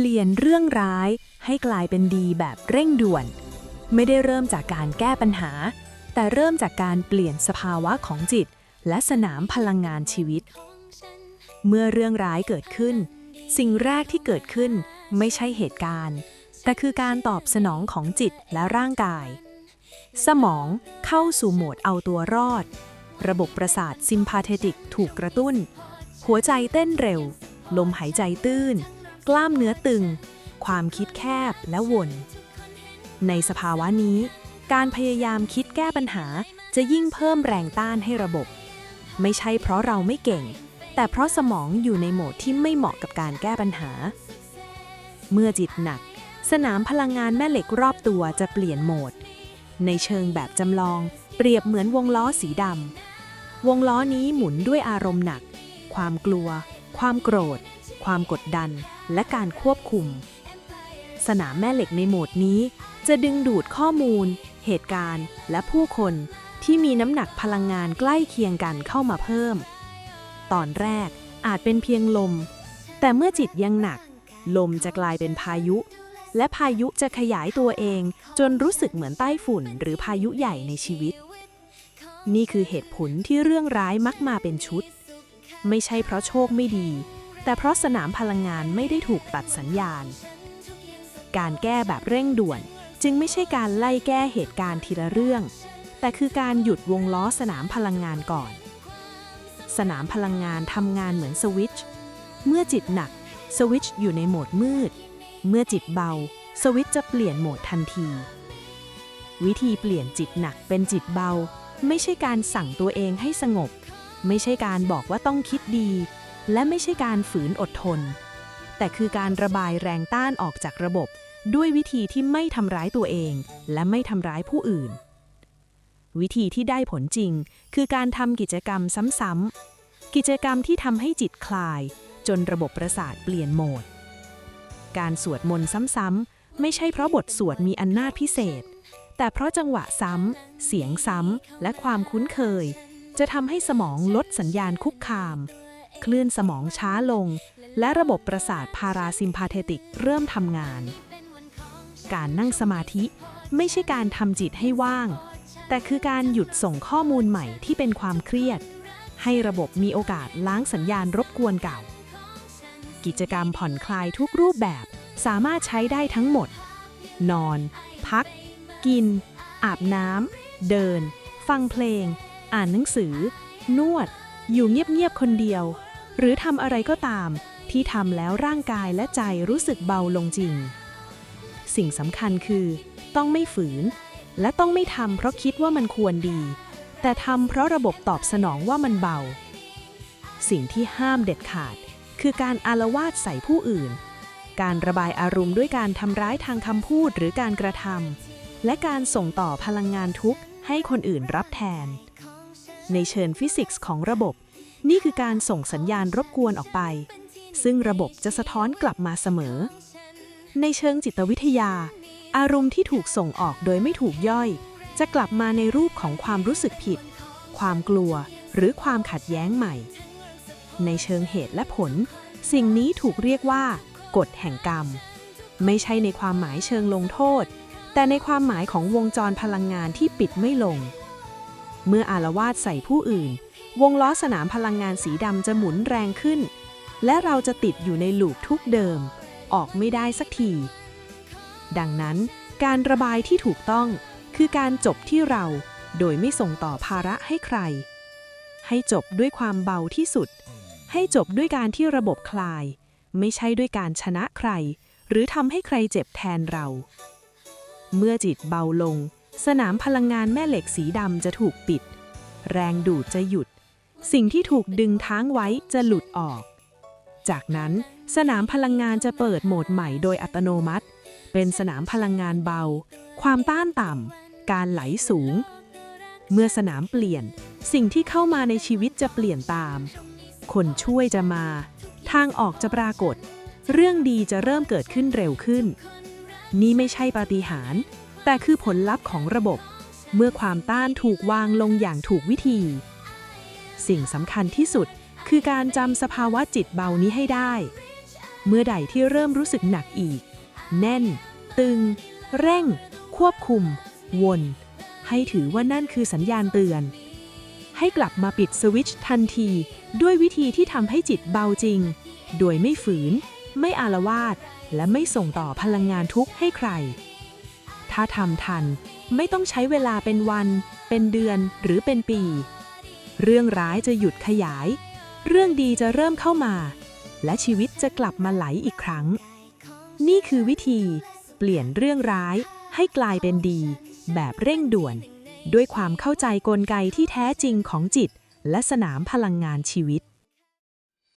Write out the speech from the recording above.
เปลี่ยนเรื่องร้ายให้กลายเป็นดีแบบเร่งด่วน ไม่ได้เริ่มจากการแก้ปัญหา แต่เริ่มจากการเปลี่ยนสภาวะของจิต และสนามพลังงานชีวิต เมื่อเรื่องร้ายเกิดขึ้น สิ่งแรกที่เกิดขึ้นไม่ใช่เหตุการณ์ แต่คือการตอบสนองของจิตและร่างกาย สมองเข้าสู่โหมดเอาตัวรอด ระบบประสาทซิมพาเทติกถูกกระตุ้น หัวใจเต้นเร็ว ลมหายใจตื้น กล้ามเนื้อตึง ความคิดแคบและวน ในสภาวะนี้ การพยายามคิดแก้ปัญหาจะยิ่งเพิ่มแรงต้านให้ระบบ ไม่ใช่เพราะเราไม่เก่ง แต่เพราะสมองอยู่ในโหมดที่ไม่เหมาะกับการแก้ปัญหา เมื่อจิตหนัก สนามพลังงานแม่เหล็กรอบตัวจะเปลี่ยนโหมด ในเชิงแบบจำลองเปรียบเหมือนวงล้อสีดำวงล้อนี้หมุนด้วยอารมณ์หนัก ความกลัว ความโกรธ ความกดดัน และการควบคุม สนามแม่เหล็กในโหมดนี้ จะดึงดูดข้อมูล เหตุการณ์ และผู้คนที่มีน้ำหนักพลังงานใกล้เคียงกันเข้ามาเพิ่ม ตอนแรกอาจเป็นเพียงลม แต่เมื่อจิตยังหนัก ลมจะกลายเป็นพายุ และพายุจะขยายตัวเอง จนรู้สึกเหมือนใต้ฝุ่น หรือพายุใหญ่ในชีวิต นี่คือเหตุผลที่เรื่องร้ายมักมาเป็นชุด ไม่ใช่เพราะโชคไม่ดี แต่เพราะสนามพลังงานไม่ได้ถูกตัดสัญญาณ การแก้แบบเร่งด่วนจึงไม่ใช่การไล่แก้เหตุการณ์ทีละเรื่อง แต่คือการหยุดวงล้อสนามพลังงานก่อน สนามพลังงานทำงานเหมือนสวิตช์ เมื่อจิตหนัก สวิตช์อยู่ในโหมดมืด เมื่อจิตเบา สวิตช์จะเปลี่ยนโหมดทันที วิธีเปลี่ยนจิตหนักเป็นจิตเบา ไม่ใช่การสั่งตัวเองให้สงบ ไม่ใช่การบอกว่าต้องคิดดี และไม่ใช่การฝืนอดทน แต่คือการระบายแรงต้านออกจากระบบ ด้วยวิธีที่ไม่ทำร้ายตัวเอง และไม่ทำร้ายผู้อื่น วิธีที่ได้ผลจริง คือการทำกิจกรรมซ้ำๆกิจกรรมที่ทำให้จิตคลาย จนระบบประสาทเปลี่ยนโหมด การสวดมนต์ซ้ำๆไม่ใช่เพราะบทสวดมีอำนาจพิเศษ แต่เพราะจังหวะซ้ำ เสียงซ้ำ และความคุ้นเคย จะทำให้สมองลดสัญญาณคุกคาม คลื่นสมองช้าลง และระบบประสาทพาราซิมพาเทติกเริ่มทำงาน การนั่งสมาธิไม่ใช่การทำจิตให้ว่าง แต่คือการหยุดส่งข้อมูลใหม่ที่เป็นความเครียด ให้ระบบมีโอกาสล้างสัญญาณรบกวนเก่า กิจกรรมผ่อนคลายทุกรูปแบบสามารถใช้ได้ทั้งหมด นอน พัก กิน อาบน้ำเดิน ฟังเพลง อ่านหนังสือ นวด อยู่เงียบๆคนเดียว หรือทำอะไรก็ตาม ที่ทำแล้วร่างกายและใจรู้สึกเบาลงจริง สิ่งสำคัญคือ ต้องไม่ฝืน และต้องไม่ทำเพราะคิดว่ามันควรดี แต่ทำเพราะระบบตอบสนองว่ามันเบา สิ่งที่ห้ามเด็ดขาด คือการอารวาสใส่ผู้อื่น การระบายอารมณ์ด้วยการทำร้ายทางคำพูดหรือการกระทำและการส่งต่อพลังงานทุกข์ให้คนอื่นรับแทน ในเชิงฟิสิกส์ของระบบ นี่คือการส่งสัญญาณรบกวนออกไป ซึ่งระบบจะสะท้อนกลับมาเสมอ ในเชิงจิตวิทยา อารมณ์ที่ถูกส่งออกโดยไม่ถูกย่อย จะกลับมาในรูปของความรู้สึกผิด ความกลัวหรือความขัดแย้งใหม่ ในเชิงเหตุและผล สิ่งนี้ถูกเรียกว่า กฎแห่งกรรม ไม่ใช่ในความหมายเชิงลงโทษ แต่ในความหมายของวงจรพลังงานที่ปิดไม่ลง เมื่ออารวาสใส่ผู้อื่น วงล้อสนามพลังงานสีดำจะหมุนแรงขึ้น และเราจะติดอยู่ในลูปทุกเดิม ออกไม่ได้สักที ดังนั้น การระบายที่ถูกต้องคือการจบที่เราโดยไม่ส่งต่อภาระให้ใคร ให้จบด้วยความเบาที่สุด ให้จบด้วยการที่ระบบคลาย ไม่ใช่ด้วยการชนะใคร หรือทำให้ใครเจ็บแทนเรา เมื่อจิตเบาลง สนามพลังงานแม่เหล็กสีดำจะถูกปิด แรงดูดจะหยุด สิ่งที่ถูกดึงท้างไว้จะหลุดออก จากนั้นสนามพลังงานจะเปิดโหมดใหม่โดยอัตโนมัติ เป็นสนามพลังงานเบา ความต้านต่ำ การไหลสูง เมื่อสนามเปลี่ยน สิ่งที่เข้ามาในชีวิตจะเปลี่ยนตาม คนช่วยจะมา ทางออกจะปรากฏ เรื่องดีจะเริ่มเกิดขึ้นเร็วขึ้น นี่ไม่ใช่ปาฏิหาริย์ แต่คือผลลัพธ์ของระบบ เมื่อความต้านถูกวางลงอย่างถูกวิธี สิ่งสำคัญที่สุดคือการจำสภาวะจิตเบานี้ให้ได้ เมื่อใดที่เริ่มรู้สึกหนักอีก แน่น ตึง เร่ง ควบคุม วน ให้ถือว่านั่นคือสัญญาณเตือน ให้กลับมาปิดสวิตช์ทันที ด้วยวิธีที่ทำให้จิตเบาจริง โดยไม่ฝืน ไม่อารวาสและไม่ส่งต่อพลังงานทุกข์ให้ใคร ถ้าทำทัน ไม่ต้องใช้เวลาเป็นวัน เป็นเดือนหรือเป็นปี เรื่องร้ายจะหยุดขยาย เรื่องดีจะเริ่มเข้ามา และชีวิตจะกลับมาไหลอีกครั้ง นี่คือวิธี เปลี่ยนเรื่องร้ายให้กลายเป็นดี แบบเร่งด่วน ด้วยความเข้าใจกลไกที่แท้จริงของจิต และสนามพลังงานชีวิต